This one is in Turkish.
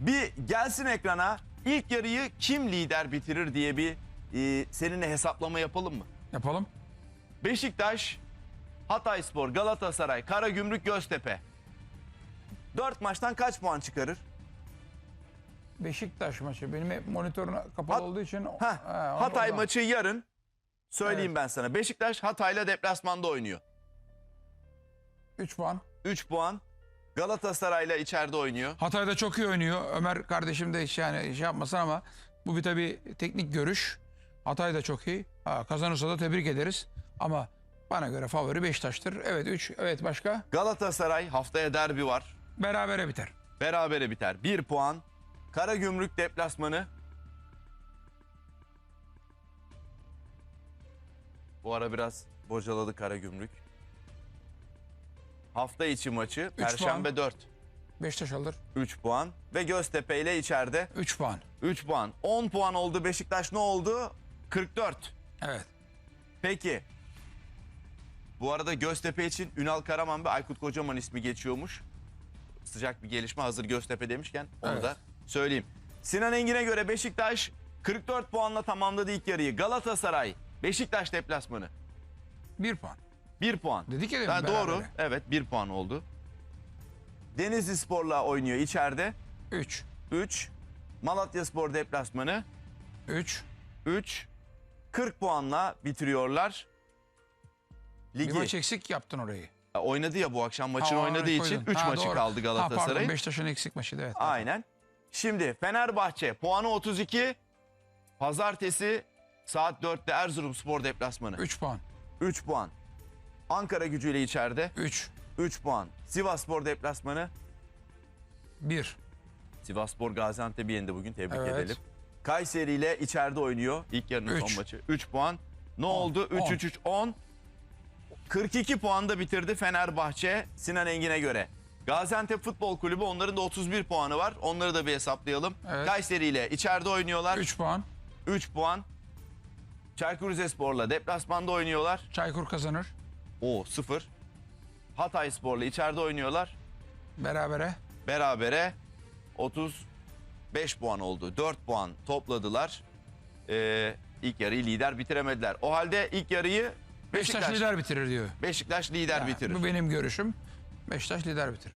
Bir gelsin ekrana ilk yarıyı kim lider bitirir diye bir e, seninle hesaplama yapalım mı? Yapalım. Beşiktaş, Hatayspor, Galatasaray, Karagümrük, Göztepe. Dört maçtan kaç puan çıkarır? Beşiktaş maçı. Benim hep monitörün kapalı Hat- olduğu için. Heh, He, onu Hatay oradan- maçı yarın. Söyleyeyim ben sana. Beşiktaş Hatay'la deplasmanda oynuyor. Üç puan. 3 puan. Galatasaray'la içeride oynuyor. Hatay'da çok iyi oynuyor. Ömer kardeşim de hiç yani şey yapmasın ama bu bir tabii teknik görüş. Hatay da çok iyi. Ha, kazanırsa da tebrik ederiz. Ama bana göre favori Beşiktaş'tır. Evet 3. Evet başka? Galatasaray haftaya derbi var. Berabere biter. Berabere biter. 1 puan. Karagümrük deplasmanı. Bu ara biraz bocaladı Karagümrük. Hafta içi maçı Perşembe 4. Beşiktaş alır. 3 puan. Ve Göztepe ile içeride 3 puan. 3 puan. 10 puan oldu Beşiktaş ne oldu? 44. Evet. Peki. Bu arada Göztepe için Ünal Karaman ve Aykut Kocaman ismi geçiyormuş. Sıcak bir gelişme hazır Göztepe demişken onu Evet. da söyleyeyim. Sinan Engin'e göre Beşiktaş 44 puanla tamamladı ilk yarıyı. Galatasaray Beşiktaş deplasmanı 1 puan. 1 puan. Dedik ya demin doğru. Evet 1 puan oldu. Denizli Spor'la oynuyor içeride. 3. 3. Malatya Spor deplasmanı 3. 3. 40 puanla bitiriyorlar. Bir Ligi. maç eksik yaptın orayı. Oynadı ya bu akşam maçını Ha, oynadığı koydun. için 3 Ha, maçı doğru. kaldı Ha, pardon Galatasaray'ın. Beşiktaş'ın eksik maçıydı evet. Aynen. Şimdi Fenerbahçe puanı 32. Pazartesi saat 4'te Erzurum Spor deplasmanı. 3 puan. 3 puan. Ankara gücüyle içeride 3. 3 puan. Sivas Spor deplasmanı. 1. Sivas Spor Gaziantep'i yendi bugün tebrik Evet. edelim. Kayseri ile içeride oynuyor ilk yarının Üç. son maçı. 3 puan. Ne oldu? 3 On. 3 3 10. 42 puanda bitirdi Fenerbahçe Sinan Engin'e göre. Gaziantep Futbol Kulübü onların da 31 puanı var. Onları da bir hesaplayalım. Evet. Kayseri ile içeride oynuyorlar. 3, 3 puan. puan. Çaykur Rizespor'la deplasmanda oynuyorlar. Çaykur kazanır. O 0. Hatay Spor'la içeride oynuyorlar. Berabere. berabere 35 puan oldu. 4 puan topladılar. Ee, ilk yarıyı lider bitiremediler. O halde ilk yarıyı Beşiktaş, Beşiktaş, lider bitirir diyor. Beşiktaş lider Yani bitirir. Bu benim görüşüm. Beşiktaş lider bitirir.